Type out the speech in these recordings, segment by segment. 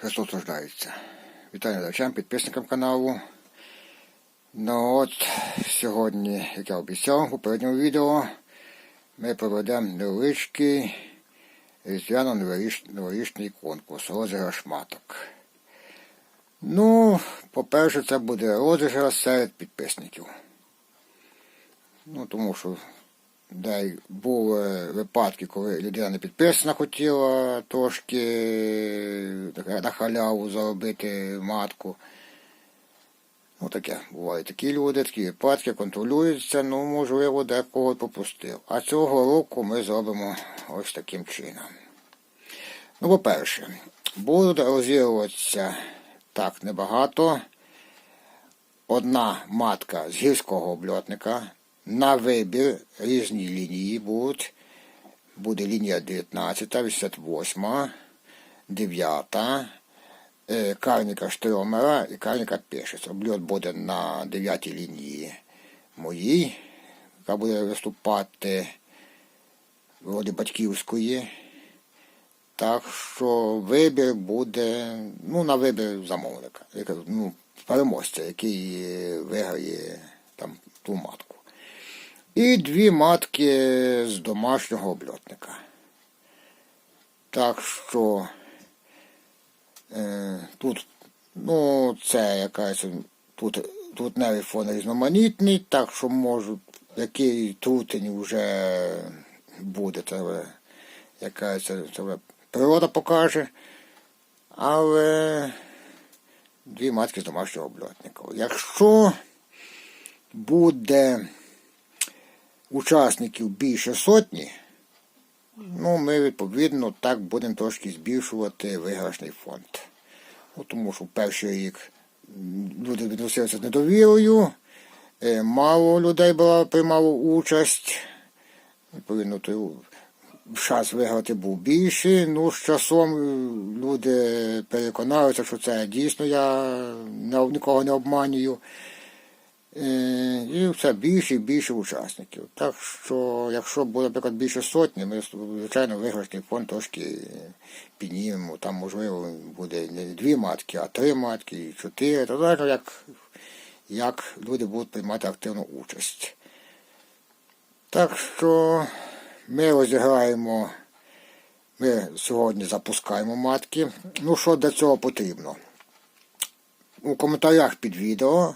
Христос рождається. Вітаю глядачам, підписникам каналу. Ну от, сьогодні, як я обіцяв у попередньому відео, ми проведемо невеличкий різдвяно-новорічний конкурс розіграш маток. Ну, по-перше, це буде розіграш серед підписників. Ну, тому що де були випадки, коли людина не підписана хотіла трошки на халяву заробити матку. Ну таке, бувають такі люди, такі випадки контролюються, ну, можливо, декого пропустив. А цього року ми зробимо ось таким чином. Ну, по-перше, будуть розігруватися так небагато. Одна матка з гірського обльотника. На вибір різні лінії будуть. Буде лінія 19, 88, 9, е, карніка Штромера і карніка Пешець. Обльот буде на 9 лінії моїй, яка буде виступати вроді батьківської. Так що вибір буде, ну, на вибір замовника, ну, переможця, який виграє там ту матку. І дві матки з домашнього обльотника. Так що е, тут, ну, це якась тут тут навіть фон різноманітний, так що можу, який трутень вже буде, якась природа покаже. Але дві матки з домашнього обльотника. Якщо буде учасників більше сотні, ну, ми, відповідно, так будемо трошки збільшувати виграшний фонд. Ну, Тому що перший рік люди відносилися з недовірою, е, мало людей приймало участь. Відповідно, то час виграти був більший. Ну, з часом люди переконалися, що це дійсно я нікого не обманюю. Е, і все більше і більше учасників. Так що, якщо буде, наприклад, більше сотні, ми, звичайно, виграшний фонд трошки піднімемо. Там, можливо, буде не дві матки, а три матки, і чотири. То залежно, як, як люди будуть приймати активну участь. Так що ми розіграємо, ми сьогодні запускаємо матки. Ну, що для цього потрібно? У коментарях під відео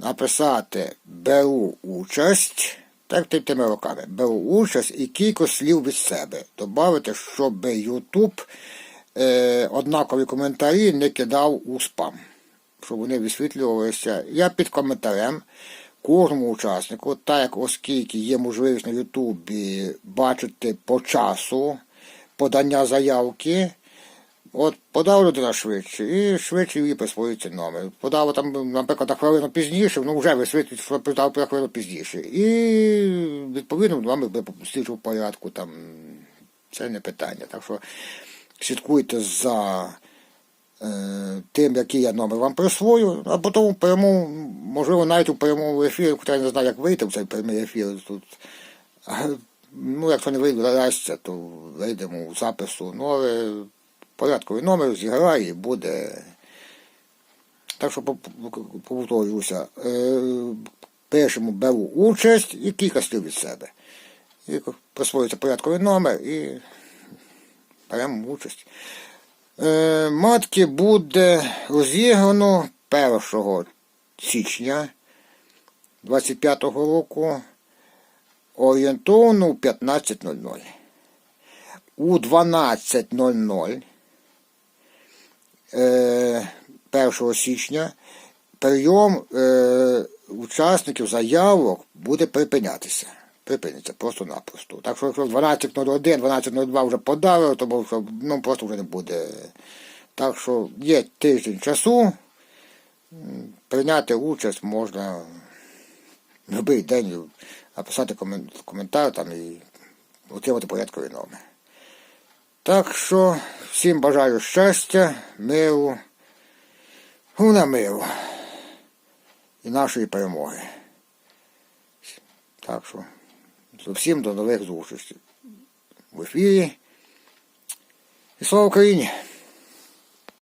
написати беру участь, так тими роками, беру участь і кілька слів від себе. Добавити, щоб YouTube е, однакові коментарі не кидав у спам, щоб вони висвітлювалися. Я під коментарем кожному учаснику, так як оскільки є можливість на Ютубі бачити по часу подання заявки. От подав людина швидше, і швидше її присвоюється номер. Подав там, наприклад, на хвилину пізніше, ну вже висвітлюють, що подав на хвилину пізніше. І відповідно вами буде в порядку, там це не питання. Так що слідкуйте за е, тим, який я номер вам присвою, а потім пряму, можливо, навіть у прямому ефірі, хоча я не знаю, як вийти в цей прямий ефір тут. Ну, якщо не вийде, то вийдемо у запису. Ну, але порядковий номер зіграє і буде. Так що повторюся, е, першому беру участь і кілька слів від себе. І присвоюється порядковий номер і беремо участь. Е, матки буде розіграно 1 січня 25-го року орієнтовно у 15.00. У 12.00 1 е, січня прийом е, учасників заявок буде припинятися. Припиниться просто-напросто. Так що якщо 12.01, 12.02 вже подали, то ну, просто вже не буде. Так що є тиждень часу. Прийняти участь можна в будь-який день написати коментар там і отримати порядковий номер. Так що всім бажаю щастя, миру, гуна миру і нашої перемоги. Так що, всім до нових зустрічей в ефірі. І слава Україні!